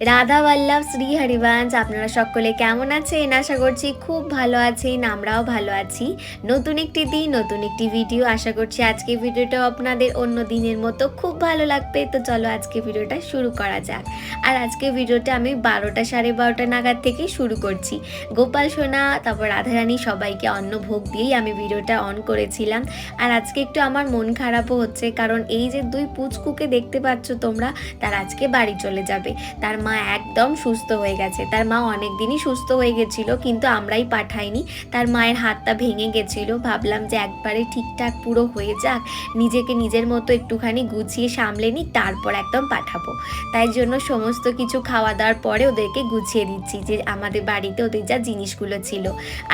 রাধা বল্লভ শ্রী হরিবংশ, আপনারা সকলে কেমন আছেন? আশা করছি খুব ভালো আছেন, আমরাও ভালো আছি। নতুন একটি দিন, নতুন একটি ভিডিও আশা করছি আজকে ভিডিওটা আপনাদের অন্য দিনের মতো খুব ভালো লাগবে। তো চলো আজকে ভিডিওটা শুরু করা যাক। আর আজকে ভিডিওটা আমি বারোটা সাড়ে বারোটা নাগাদ থেকে শুরু করছি। গোপাল সোনা, তারপর রাধারানী সবাইকে অন্ন ভোগ দিয়েই আমি ভিডিওটা অন করেছিলাম। আর আজকে একটু আমার মন খারাপও হচ্ছে, কারণ এই যে দুই পুচকুকে দেখতে পাচ্ছ তোমরা, তার আজকে বাড়ি চলে যাবে। তার মা একদম সুস্থ হয়ে গেছে। তার মা অনেক দিনই সুস্থ হয়ে গেছিল, কিন্তু আমরাই পাঠাইনি। তার মায়ের হাতটা ভেঙে গেছিল। ভাবলাম যে একবারে ঠিকঠাক পুরো হয়ে যাক, নিজেকে নিজের মতো একটুখানি গুছিয়ে সামলে নিই, তারপর একদম পাঠাবো। তাই জন্য সমস্ত কিছু খাওয়া দাওয়ার পরে ওদেরকে গুছিয়ে দিচ্ছি যে আমাদের বাড়িতে ওদের যা জিনিসগুলো ছিল।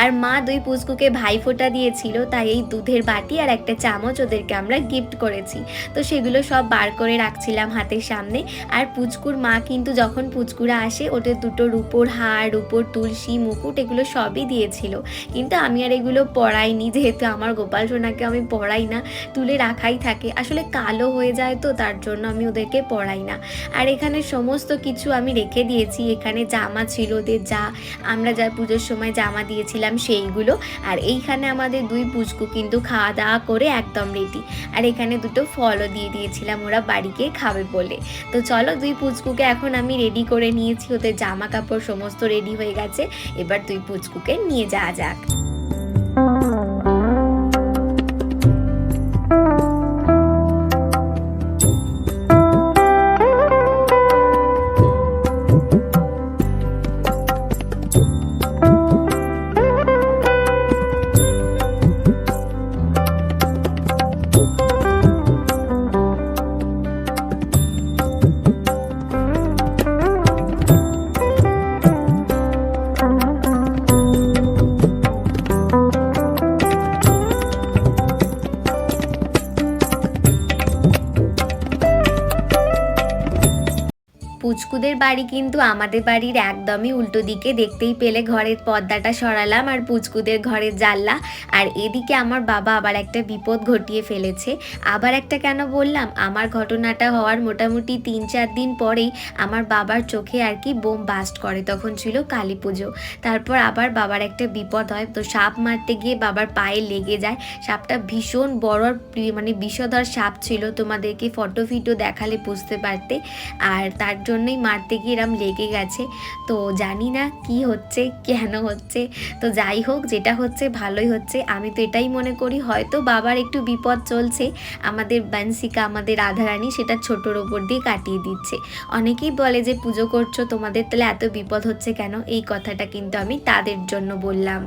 আর মা দুই পুচকুকে ভাই ফোঁটা দিয়েছিল, তাই এই দুধের বাটি আর একটা চামচ ওদেরকে আমরা গিফট করেছি। তো সেগুলো সব বার করে রাখছিলাম হাতের সামনে। আর পুচকুর মা কিন্তু যখন পুচকুরা আসে, ওদের দুটো রূপোর হার, রূপোর তুলসী, মুকুট, এগুলো সবই দিয়েছিল। কিন্তু আমি আর এগুলো পড়াইনি যেহেতু আমার গোপাল সোনাকে আমি পড়াই না, তুলে রাখাই থাকে। আসলে কালো হয়ে যায় তো, তার জন্য আমি ওদেরকে পড়াই না। আর এখানে সমস্ত কিছু আমি রেখে দিয়েছি। এখানে জামা ছিল ওদের যা, আমরা যা পুজোর সময় জামা দিয়েছিলাম সেইগুলো। আর এইখানে আমাদের দুই পুচকু কিন্তু খাওয়া দাওয়া করে একদম রেডি আর এখানে দুটো ফলও দিয়ে দিয়েছিলাম, ওরা বাড়িকে খাবে বলে। তো চলো দুই পুচকুকে এখন আমি রেডি করে নিয়েছি, ওদের জামা কাপড় সমস্ত রেডি হয়ে গেছে। এবার তুই পুচকুকে নিয়ে যাওয়া যাক। পুচকুদের বাড়ি কিন্তু আমাদের বাড়ির একদমই উল্টো দিকে। দেখতেই পেলে ঘরের পর্দাটা সরালাম আর পুচকুদের ঘরের জানলা। আর এদিকে আমার বাবা আবার একটা বিপদ ঘটিয়ে ফেলেছে। আবার একটা কেন বললাম? আমার ঘটনাটা হওয়ার মোটামুটি তিন চার দিন পরেই আমার বাবার চোখে আর কি বোম বাস্ট করে তখন ছিল কালী পুজো। তারপর আবার বাবার একটা বিপদ হয়। তো সাপ মারতে গিয়ে বাবার পায়ে লেগে যায়। সাপটা ভীষণ বড় মানে বিষধর সাপ ছিল। তোমাদেরকে ফটো ফিটো দেখালে বুঝতে পারতে। আর তার জন্যই মারতে গিয়ে এরম লেগে গেছে। তো জানি না কি হচ্ছে, কেন হচ্ছে। তো যাই হোক, যেটা হচ্ছে ভালোই হচ্ছে। আমি তো এটাই মনে করি, হয়তো বাবার একটু বিপদ চলছে, আমাদের বান্সিকা আমাদের রাধারানী সেটা ছোটোর ওপর দিয়ে কাটিয়ে দিচ্ছে। অনেকেই বলে যে, পুজো করছ, তোমাদের তাহলে এত বিপদ হচ্ছে কেন? এই কথাটা কিন্তু আমি তাদের জন্য বললাম।